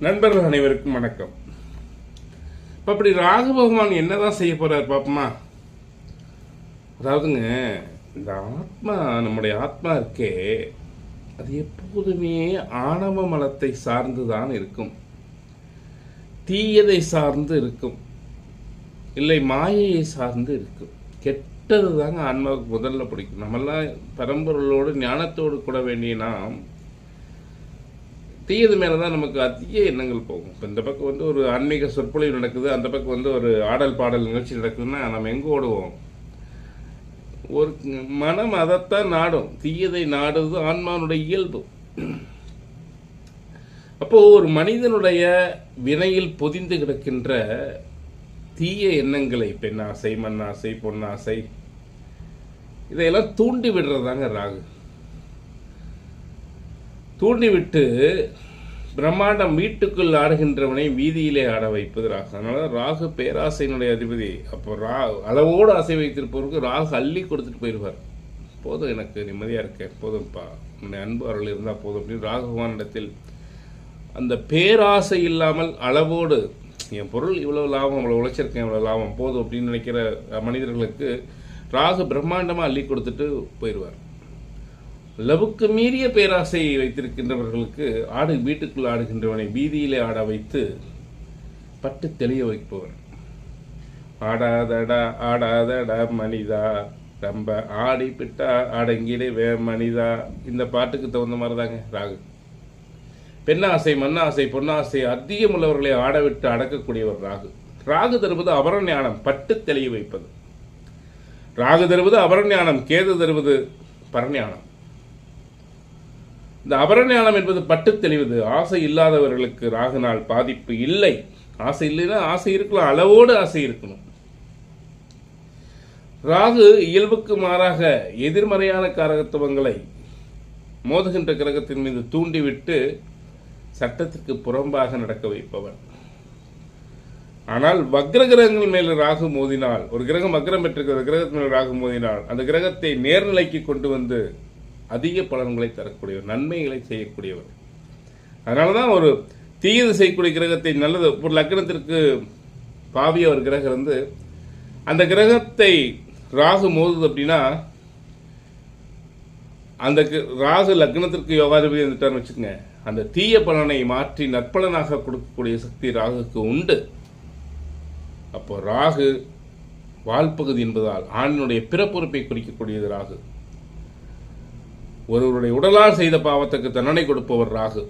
நண்பர்கள் அனைவருக்கும் வணக்கம். இப்ப அப்படி ராகு பகவான் என்னதான் செய்ய போறார் பாப்போமா? அதாவதுங்க இந்த ஆத்மா நம்முடைய ஆத்மா இருக்கே அது எப்போதுமே ஆணவ மலத்தை சார்ந்துதான் இருக்கும். தீயதை சார்ந்து இருக்கும். இல்லை மாயையை சார்ந்து இருக்கும். கெட்டது தாங்க ஆன்மாவுக்கு முதல்ல பிடிக்கும். நம்மெல்லாம் பரம்பொருளோடு ஞானத்தோடு கூட வேண்டிய நாம் தீயது மேலே தான் நமக்கு அதிக எண்ணங்கள் போகும். இப்போ இந்த பக்கம் வந்து ஒரு ஆன்மீக சொற்பொழிவு நடக்குது அந்த பக்கம் வந்து ஒரு ஆடல் பாடல் நிகழ்ச்சி நடக்குதுன்னா நம்ம எங்கே ஓடுவோம்? ஒரு மனம் அதைத்தான் நாடும். தீயதை நாடுவது ஆன்மானுடைய இயல்பு. அப்போது ஒரு மனிதனுடைய வினையில் பொதிந்து கிடக்கின்ற தீய எண்ணங்களை பெண்ணாசை மண்ணாசை பொன்னாசை இதையெல்லாம் தூண்டி விடுறதாங்க ராகு. தூண்டிவிட்டு பிரம்மாண்டம் வீட்டுக்குள் ஆடுகின்றவனை வீதியிலே ஆட வைப்பது ராகு அதனால ராகு பேராசையினுடைய அதிபதி. அப்போ ரா அளவோடு ஆசை வைத்திருப்பவருக்கு ராகு அள்ளி கொடுத்துட்டு போயிடுவார் போதும் எனக்கு நிம்மதியாக இருக்கேன். போதும்ப்பா உன்னை அன்பு அருள் இருந்தால் போதும் அப்படின்னு ராகுவானிடத்தில் அந்த பேராசை இல்லாமல் அளவோடு என் பொருள் இவ்வளோ லாபம் இவ்வளோ உழைச்சிருக்கேன் இவ்வளோ லாபம் போதும் அப்படின்னு நினைக்கிற மனிதர்களுக்கு ராகு பிரம்மாண்டமாக அள்ளி கொடுத்துட்டு போயிடுவார் லவுக்கு மீறிய பேராசையை வைத்திருக்கின்றவர்களுக்கு ஆடு வீட்டுக்குள் ஆடுகின்றவனை வீதியிலே ஆட வைத்து பட்டு தெளிய வைப்பவர். ஆடாதடா ஆடாதடா மனிதா ரொம்ப ஆடி பிட்டா வே மனிதா. இந்த பாட்டுக்கு தகுந்த மாதிரி தாங்க ராகு. பெண்ணாசை மண்ணாசை பொன்னாசை அதிகம் உள்ளவர்களை ஆடவிட்டு அடக்கக்கூடியவர் ராகு. ராகு தருவது அபரஞானம் பட்டு தெளிய வைப்பது. ராகு தருவது அபரஞானம் கேது தருவது பரஞானம். இந்த அபரஞானம் என்பது பட்டு தெளிவது. ஆசை இல்லாதவர்களுக்கு ராகுனால் பாதிப்பு இல்லை. ஆசை இல்லைன்னா ஆசை இருக்கலாம். அளவோடு ஆசை இருக்கணும். ராகு இயல்புக்கு மாறாக எதிர்மறையான காரகத்துவங்களை மோதுகின்ற கிரகத்தின் மீது தூண்டிவிட்டு சட்டத்திற்கு புறம்பாக நடக்க வைப்பவன். ஆனால் வக்ர கிரகங்கள் மேல் ராகு மோதினால் ஒரு கிரகம் வக்ரம் பெற்றிருக்கிற கிரகத்தின் மேல் ராகு மோதினால் அந்த கிரகத்தை நேர்நிலைக்கு கொண்டு வந்து அதிக பலன்களை தரக்கூடியவர் நன்மைகளை செய்யக்கூடியவர். அதனால தான் ஒரு தீயது செய்யக்கூடிய கிரகத்தை நல்லது ஒரு லக்னத்திற்கு பாவிய ஒரு கிரகம் இருந்து அந்த கிரகத்தை ராகு மோதுது அப்படின்னா அந்த ராகு லக்னத்திற்கு யோகாதிபதி வந்துட்டார்னு வச்சுக்கோங்க. அந்த தீய பலனை மாற்றி நற்பலனாக கொடுக்கக்கூடிய சக்தி ராகுக்கு உண்டு. அப்போ ராகு வால்பகுதி என்பதால் ஆணினுடைய பிறப்புறுப்பை குறிக்கக்கூடியது ராகு. ஒருவருடைய உடலால் செய்த பாவத்துக்கு தண்டனை கொடுப்பவர் ராகு.